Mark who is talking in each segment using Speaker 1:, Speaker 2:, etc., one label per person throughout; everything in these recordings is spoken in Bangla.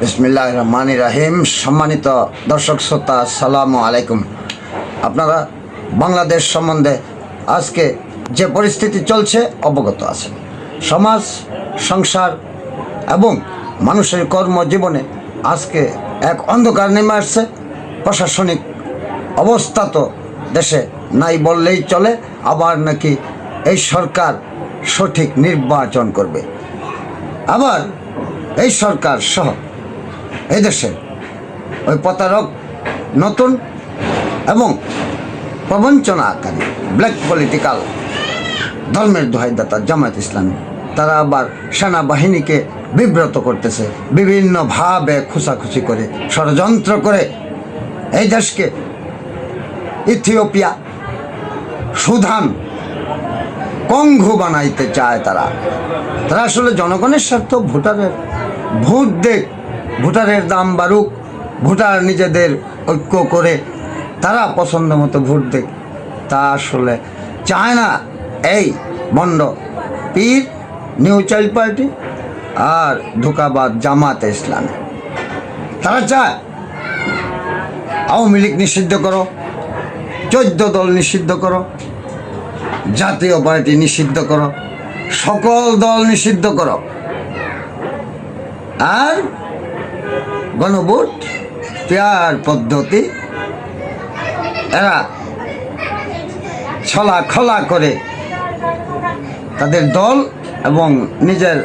Speaker 1: বিসমিল্লাহ রহমান রাহিম। সম্মানিত দর্শক শ্রোতা সালামু আলাইকুম। আপনারা বাংলাদেশ সম্বন্ধে আজকে যে পরিস্থিতি চলছে, অবগত আছেন। সমাজ, সংসার এবং মানুষের কর্মজীবনে আজকে এক অন্ধকার নেমে আসছে। প্রশাসনিক অবস্থা তো দেশে নাই বললেই চলে, আবার নাকি এই সরকার সঠিক নির্বাচন করবে। আবার এই সরকার সহ এই দেশে ওই প্রতারক নতুন এবং প্রবঞ্চনা আকারী ব্ল্যাক পলিটিক্যাল ধর্মের দোহাইদাতা জামায়াত ইসলামী, তারা আবার সেনাবাহিনীকে বিব্রত করতেছে, বিভিন্নভাবে খুশাখুশি করে, ষড়যন্ত্র করে এই দেশকে ইথিওপিয়া সুধান কঙ্ঘু বানাইতে চায় তারা। তারা আসলে জনগণের স্বার্থ, ভোটারের ভোট দেখ ভোটারের দাম বাড়ুক, ভোটার নিজেদের ঐক্য করে তারা পছন্দ মতো ভোট দেখ তা আসলে চায় না এই বন্ড। পীর, নিউ চাইল্ড পার্টি আর ধোকাবাদ জামাতে ইসলাম। তারা চায় আওয়ামী লীগ নিষিদ্ধ করো, চোদ্দ দল নিষিদ্ধ করো, জাতীয় পার্টি নিষিদ্ধ করো, সকল দল নিষিদ্ধ করো। আর গণভোট, পেয়ার পদ্ধতি, এরা ছলা খলা করে তাদের দল এবং নিজের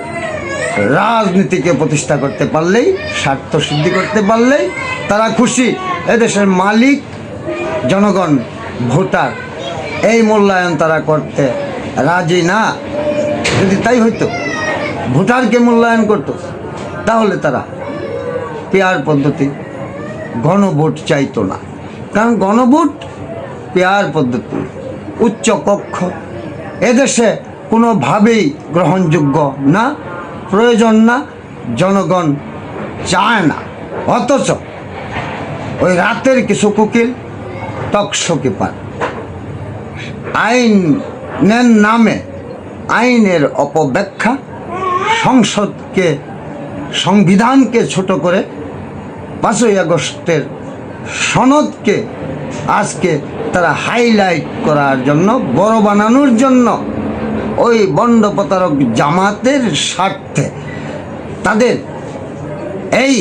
Speaker 1: রাজনীতিকে প্রতিষ্ঠা করতে পারলেই, স্বার্থ সিদ্ধি করতে পারলেই তারা খুশি। এদেশের মালিক, জনগণ, ভোটার, এই মূল্যায়ন তারা করতে রাজি না। যদি তাই হইতো, ভোটারকে মূল্যায়ন করতো, তাহলে তারা পেয়ার পদ্ধতি, গণভোট চাইতো না। কারণ গণভোট, পেয়ার পদ্ধতি, উচ্চ কক্ষ, এদেশে কোনোভাবেই গ্রহণযোগ্য না, প্রয়োজন না, জনগণ চায় না। অথচ ওই রাতের কিছু কুকিল টকশকি পান আইনের নামে, আইনের অপব্যাখ্যা, সংসদকে, সংবিধানকে ছোট করে পাঁচই আগস্টের সনদকে আজকে তারা হাইলাইট করার জন্য, বড় বানানোর জন্য ওই বন্ড প্রতারক জামাতের স্বার্থে তাদের এই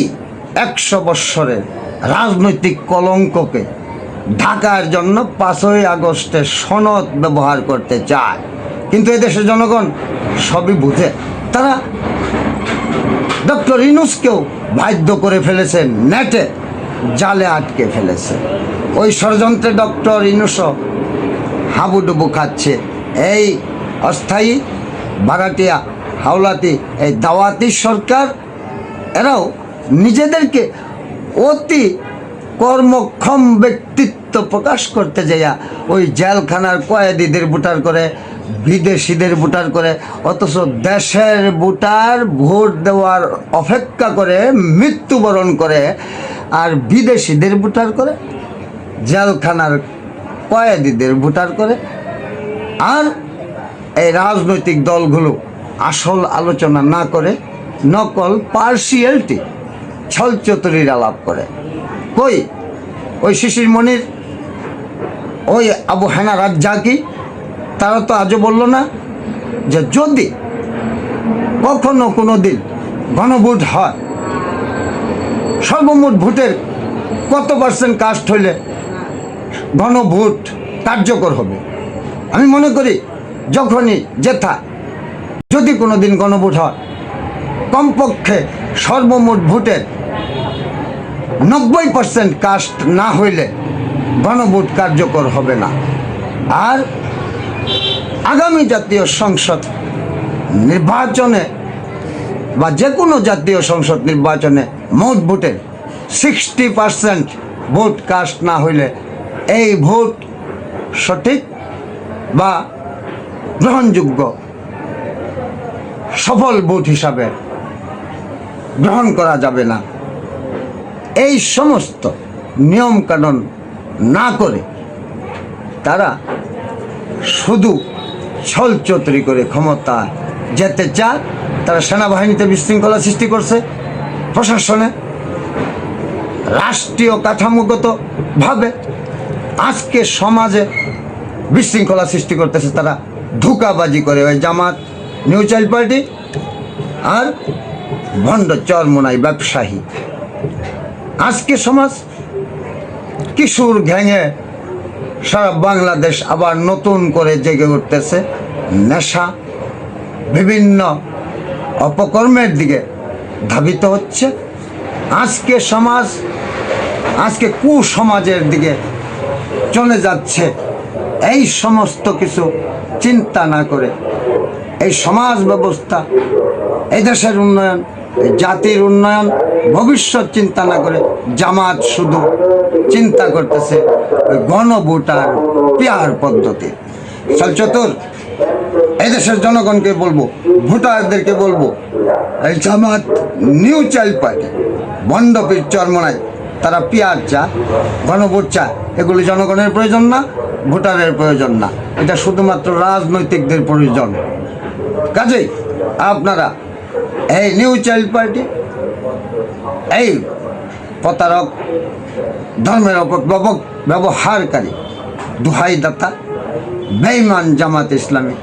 Speaker 1: একশো বৎসরের রাজনৈতিক কলঙ্ককে ঢাকার জন্য পাঁচই আগস্টের সনদ ব্যবহার করতে চায়। কিন্তু এদেশের জনগণ সবই বুঝে। তারা ডক্টর ইনুসকেও বাধ্য করে ফেলেছে, নেটে জালে আটকে ফেলেছে। ওই ষড়যন্ত্রে ডক্টর ইনুসও হাবুডুবু খাচ্ছে। এই অস্থায়ী বারাটিয়া হাওলাতি এই দাওয়াতি সরকার, এরাও নিজেদেরকে অতি কর্মক্ষম ব্যক্তিত্ব প্রকাশ করতে যাইয়া ওই জেলখানার কয়েদিদের ভোটার করে বিদেশিদের ভোটার করে, অথচ দেশের ভোটার ভোট দেওয়ার অপেক্ষা করে, মৃত্যুবরণ করে, আর বিদেশিদের ভোটার করে, জেলখানার কয়েদিদের ভোটার করে, আর এই রাজনৈতিক দলগুলো আসল আলোচনা না করে, নকল পার্সিয়ালিটি, ছলচতুরির আলাপ করে। কই? ওই শিশির মনির? ওই আবু হানা রাজ্জাকি? তারা তো আজও বলল না যে যদি কখনো কোনো দিন গণভোট হয়, সর্বমোট ভোটের কত পার্সেন্ট কাস্ট হইলে গণভোট কার্যকর হবে? আমি মনে করি যখনই যেথা, যদি কোনো দিন গণভোট হয়, কমপক্ষে সর্বমোট ভোটের নব্বই পার্সেন্ট কাস্ট না হইলে গণভোট কার্যকর হবে না। আর আগামী জাতীয় সংসদ নির্বাচনে বা যে কোনো জাতীয় সংসদ নির্বাচনে মোট ভোটের সিক্সটি পার্সেন্ট ভোট কাস্ট না হইলে এই ভোট সঠিক বা গ্রহণযোগ্য সফল ভোট হিসাবে গ্রহণ করা যাবে না। এই সমস্ত নিয়মকানুন না করে তারা শুধু ছলচতরি করে ক্ষমতা যেতে চায়, তারা সেনাবাহিনীতে বিশৃঙ্খলা সৃষ্টি করছে, প্রশাসনে রাষ্ট্রীয় কাঠামোগত ভাবে আজকে সমাজে বিশৃঙ্খলা সৃষ্টি করতেছে তারা, ধোকাবাজি করে ওই জামাত, নিউ চাইল্ড পার্টি আর ভণ্ড চরমোনাই ব্যবসায়ী। আজকে সমাজ কিশোর ঘ্যাঙে সারা বাংলাদেশ আবার নতুন করে জেগে উঠতেছে নেশা, বিভিন্ন অপকর্মের দিকে ধাবিত হচ্ছে। আজকে সমাজ, আজকে কুসমাজের দিকে চলে যাচ্ছে। এই সমস্ত কিছু চিন্তা না করে এই সমাজ ব্যবস্থা, এই দেশের উন্নয়ন জাতির উন্নয়ন, ভবিষ্যৎ চিন্তা না করে জামাত শুধু চিন্তা করতেছে গণভোটার পেয়ার পদ্ধতি। চলচতুর এই দেশের জনগণকে বলব, ভোটারদেরকে বলব, এই জামাত নিউ চাইল্ড পার্টি বন্ডপীর চরমনায়, তারা পিয়ার চা, গণভোট চা, এগুলি জনগণের প্রয়োজন না, ভোটারের প্রয়োজন না। এটা শুধুমাত্র রাজনৈতিকদের প্রয়োজন। কাজেই আপনারা এই নিউ চাইল্ড পার্টি, এই প্রতারক ধর্মের অপব্যবক ব্যবহারকারী দুহাই দাতা বেইমান জামাত ইসলামী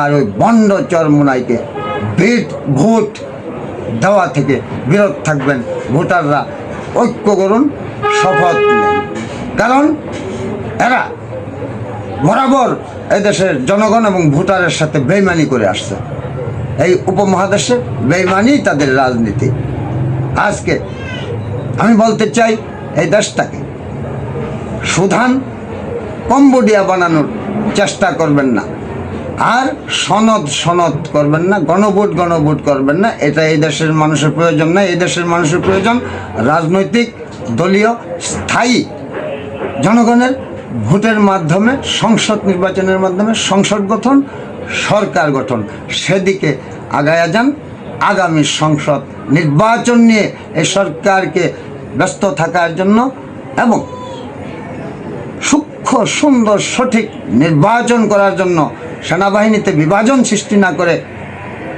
Speaker 1: আর ওই বন্ড চরমুনাইকে বিট ভোট দেওয়া থেকে বিরত থাকবেন ভোটাররা। ঐক্য করুন, শপথ কারণ এরা বরাবর এদেশের জনগণ এবং ভোটারের সাথে বেইমানি করে আসছে। এই উপমহাদেশে বেইমানি তাদের রাজনীতি। আজকে আমি বলতে চাই এই দেশটাকে। সুধান কম্বোডিয়া বানানোর চেষ্টা করবেন না। আর সনদ সনদ করবেন না, গণভোট গণভোট করবেন না। এটা এই দেশের মানুষের প্রয়োজন না। এই দেশের মানুষের প্রয়োজন রাজনৈতিক, দলীয়, স্থায়ী জনগণের ভোটের মাধ্যমে, সংসদ নির্বাচনের মাধ্যমে সংসদ গঠন, সরকার গঠন। সেদিকে আগায়া যান। আগামী সংসদ নির্বাচন নিয়ে এই সরকারকে ব্যস্ত থাকার জন্য এবং সূক্ষ্ম, সুন্দর, সঠিক নির্বাচন করার জন্য সেনাবাহিনীতে বিভাজন সৃষ্টি না করে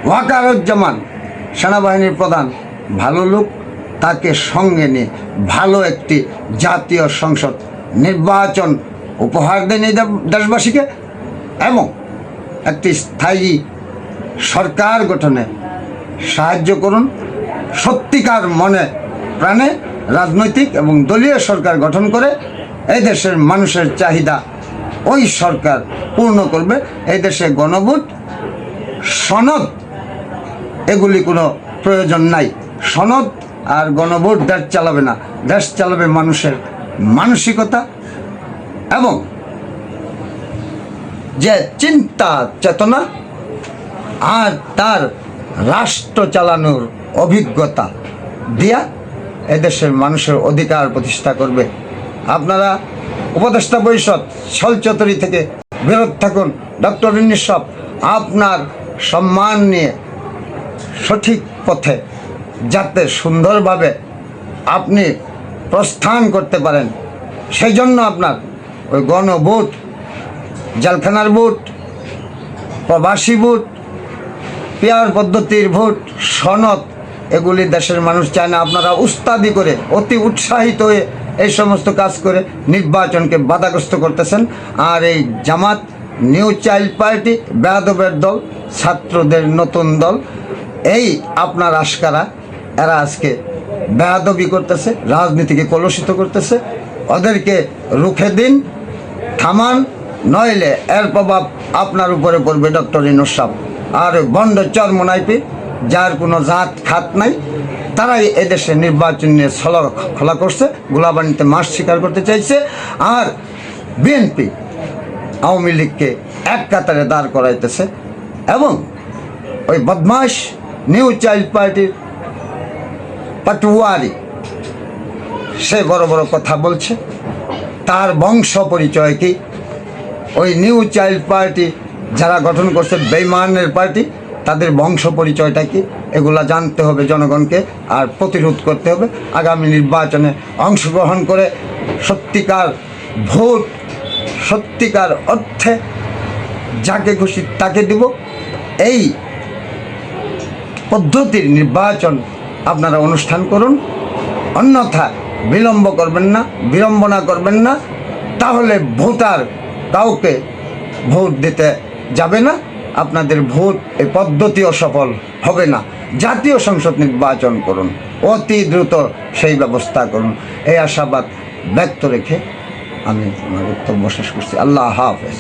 Speaker 1: ওয়াকারুজ্জামান সেনাবাহিনীর প্রধান ভালো লোক, তাকে সঙ্গে নিয়ে ভালো একটি জাতীয় সংসদ নির্বাচন উপহার দেন এই দেশবাসীকে এবং একটি স্থায়ী সরকার গঠনে সাহায্য করুন। সত্যিকার মনে প্রাণে রাজনৈতিক এবং দলীয় সরকার গঠন করে এই দেশের মানুষের চাহিদা ওই সরকার পূর্ণ করবে। এই দেশে গণভোট, সনদ, এগুলি কোনো প্রয়োজন নাই। সনদ আর গণভোট দেশ চালাবে না। দেশ চালাবে মানুষের মানসিকতা এবং যে চিন্তা চেতনা আর তার রাষ্ট্র চালানোর অভিজ্ঞতা দিয়া এদেশের মানুষের অধিকার প্রতিষ্ঠা করবে। আপনারা উপদেষ্টা পরিষদ ছলচতরি থেকে বিরত থাকুন। ডক্টর ইনিসব আপনার সম্মান নিয়ে সঠিক পথে যাতে সুন্দরভাবে আপনি প্রস্থান করতে পারেন। সেই জন্য আপনার ওই গণভোট, জেলখানার ভোট, প্রবাসী ভোট, পেয়ার পদ্ধতির ভোট, সনদ এগুলি দেশের মানুষ চায় না, আপনারা উস্তাদি করে, অতি উৎসাহিত হয়ে এই সমস্ত কাজ করে নির্বাচনকে বাধাগ্রস্ত করতেছেন। আর এই জামাত নিউ চাইল্ড পার্টি, বেয়াদবের দল, ছাত্রদের নতুন দল, এই আপনার আশকারা, এরা আজকে বেয়াদবি করতেছে, রাজনীতিকে কলুষিত করতেছে। ওদেরকে রুখে দিন, থামান, নইলে এর প্রভাব আপনার উপরে পড়বে ডক্টর ইনুসাব আর বন্ড চর্মনাইপি যার কোনো জাত, খাত নাই, তারাই এদেশে নির্বাচন নিয়ে ছলা খোলা করছে গোলাবানিতে মাস স্বীকার করতে চাইছে, আর বিএনপি আওয়ামী লীগকে এক কাতারে দাঁড় করাইতেছে, এবং ওই বদমাস নিউ চাইল্ড পার্টির পাটুয়ারি, সে বড় বড় কথা বলছে, তার বংশ পরিচয় কি? ওই নিউ চাইল্ড পার্টি যারা গঠন করছে, বেইমানের পার্টি তাদের বংশ পরিচয়টা কি? এগুলা জানতে হবে জনগণকে আর প্রতিরোধ করতে হবে। আগামী নির্বাচনে অংশগ্রহণ করে সত্যিকার ভোট, সত্যিকার অর্থে যাকে খুশি তাকে দিব। এই পদ্ধতির নির্বাচন আপনারা অনুষ্ঠান করুন। অন্যথা বিলম্ব করবেন না, বিড়ম্বনা করবেন না। তাহলে ভোটার কাউকে ভোট দিতে যাবে না। আপনাদের ভোট এই পদ্ধতিও সফল হবে না। জাতীয় সংসদ নির্বাচন করুন। অতি দ্রুত সেই ব্যবস্থা করুন। এই আশাবাদ ব্যক্ত রেখে আমি আমার বক্তব্য শেষ করছি। আল্লাহ হাফেজ।